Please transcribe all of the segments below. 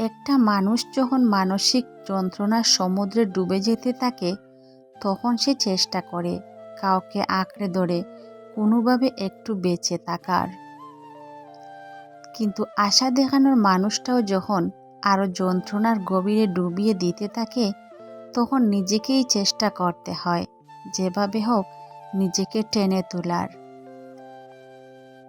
একটা মানুষ যখন মানসিক যন্ত্রণার সমুদ্রে ডুবে যেতে থাকে, তখন সে চেষ্টা করে কাউকে আঁকড়ে ধরে, কোনোভাবে একটু বেঁচে থাকার। কিন্তু আশা দেখানোর মানুষটাও যখন আরও যন্ত্রণার গভীরে ডুবিয়ে দিতে থাকে, তখন নিজেকেই চেষ্টা করতে হয়, যেভাবে হোক নিজেকে টেনে তোলার।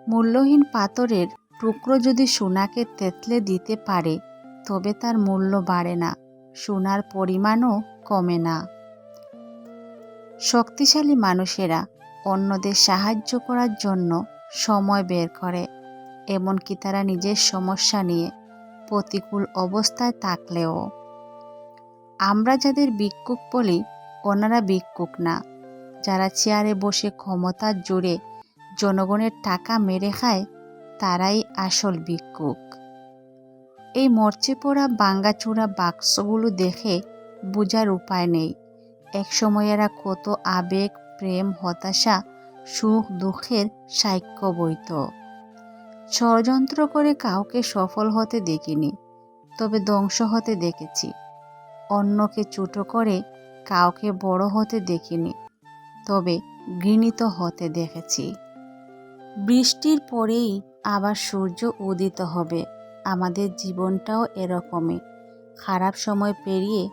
মূল্যহীন পাথরের টুকরো যদি সোনাকে তেতলে দিতে পারে তবে তার মূল্য বাড়ে না, সোনার পরিমাণও কমে না। শক্তিশালী মানুষেরা অন্যদের সাহায্য করার জন্য সময় বের করে, এমনকি তারা নিজের সমস্যা নিয়ে প্রতিকূল অবস্থায় থাকলেও। আমরা যাদের ভিক্ষুক বলি, ওনারা ভিক্ষুক না। যারা চেয়ারে বসে ক্ষমতার জোরে জনগণের টাকা মেরে খায়, তারাই আসল ভিক্ষুক। এই মরচে পড়া বাঙ্গাচূড়া বাক্সগুলো দেখে বোঝার উপায় নেই। একসময় এরা কত আবেগ, প্রেম, হতাশা, সুখ, দুঃখের সাক্ষ্য বইত ষড়যন্ত্র করে কাউকে সফল হতে দেখিনি, তবে ধ্বংস হতে দেখেছি। অন্যকে ছোটো করে কাউকে বড় হতে দেখিনি, তবে ঘৃণিত হতে দেখেছি। বৃষ্টির পরেই আবার সূর্য উদিত হবে। আমাদের জীবনটাও এরকমই। খারাপ সময় পেরিয়ে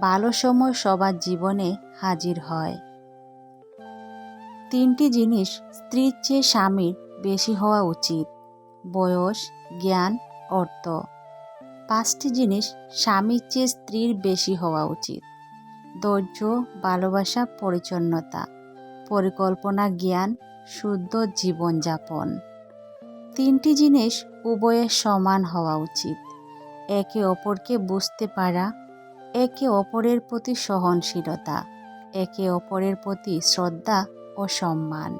ভালো সময় সবার জীবনে হাজির হয়। তিনটি জিনিস স্ত্রীর চেয়ে স্বামীর বেশি হওয়া উচিত, বয়স, জ্ঞান, অর্থ। পাঁচটি জিনিস স্বামীর চেয়ে স্ত্রীর বেশি হওয়া উচিত, ধৈর্য, ভালোবাসা, পরিচ্ছন্নতা, পরিকল্পনা, জ্ঞান, শুদ্ধ জীবনযাপন। তিনটি জিনিস উভয়ের সমান হওয়া উচিত। একে অপরকে বুঝতে পারা, একে অপরের প্রতি সহনশীলতা, একে অপরের প্রতি শ্রদ্ধা ও সম্মান।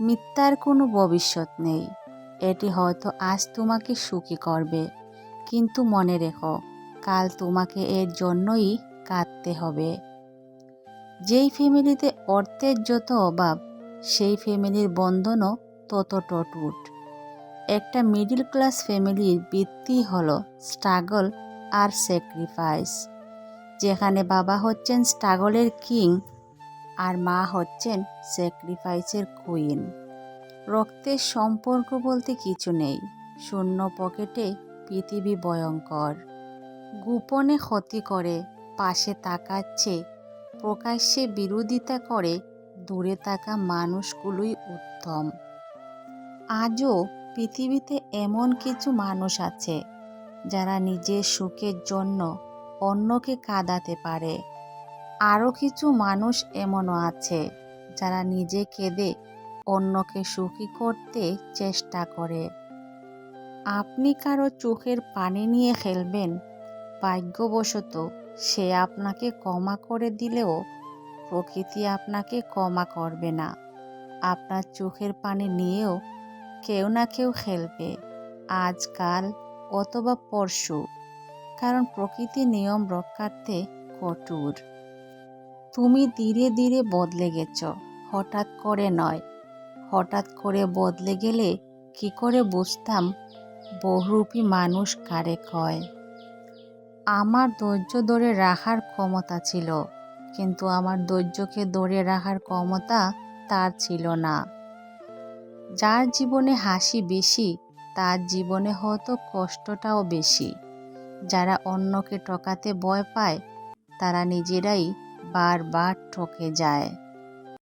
মিথ্যার কোনো ভবিষ্যৎ নেই। এটি হয়তো আজ তোমাকে সুখী করবে, কিন্তু মনে রেখো, কাল তোমাকে এর জন্যই কাঁদতে হবে। যেই ফ্যামিলিতে অর্থের যত অভাব, সেই ফ্যামিলির বন্ধনও তত টটুট একটা মিডিল ক্লাস ফ্যামিলির বৃত্তি হলো স্ট্রাগল আর স্যাক্রিফাইস যেখানে বাবা হচ্ছেন স্ট্রাগলের কিং আর মা হচ্ছেন স্যাক্রিফাইসের কুইন রক্তের সম্পর্ক বলতে কিছু নেই। শূন্য পকেটে পৃথিবী ভয়ঙ্কর। গোপনে ক্ষতি করে, পাশে তাকাচ্ছে, প্রকাশ্যে বিরোধিতা করে, দূরে থাকা মানুষগুলোই উত্তম। আজও পৃথিবীতে এমন কিছু মানুষ আছে যারা নিজের সুখের জন্য অন্যকে কাঁদাতে পারে। আরও কিছু মানুষ এমনও আছে যারা নিজে কেঁদে অন্যকে সুখী করতে চেষ্টা করে। আপনি কারও চোখের পানি নিয়ে খেলবেন, ভাগ্যবশত সে আপনাকে ক্ষমা করে দিলেও প্রকৃতি আপনাকে ক্ষমা করবে না। আপনার চোখের পানি নিয়েও কেউ না কেউ খেলবে, আজকাল অথবা পরশু, কারণ প্রকৃতি নিয়ম রক্ষার্থে কঠোর। তুমি ধীরে ধীরে বদলে গেছ, হঠাৎ করে নয়। হঠাৎ করে বদলে গেলে কি করে বুঝতাম বহুরূপী মানুষ কারে কয়। আমার ধৈর্য ধরে রাখার ক্ষমতা ছিল, কিন্তু আমার ধৈর্যকে ধরে রাখার ক্ষমতা তার ছিল না। যার জীবনে হাসি বেশি, তার জীবনে হয়তো কষ্টটাও বেশি। যারা অন্যকে ঠকাতে ভয় পায়, তারা নিজেরাই বারবার ঠকে যায়।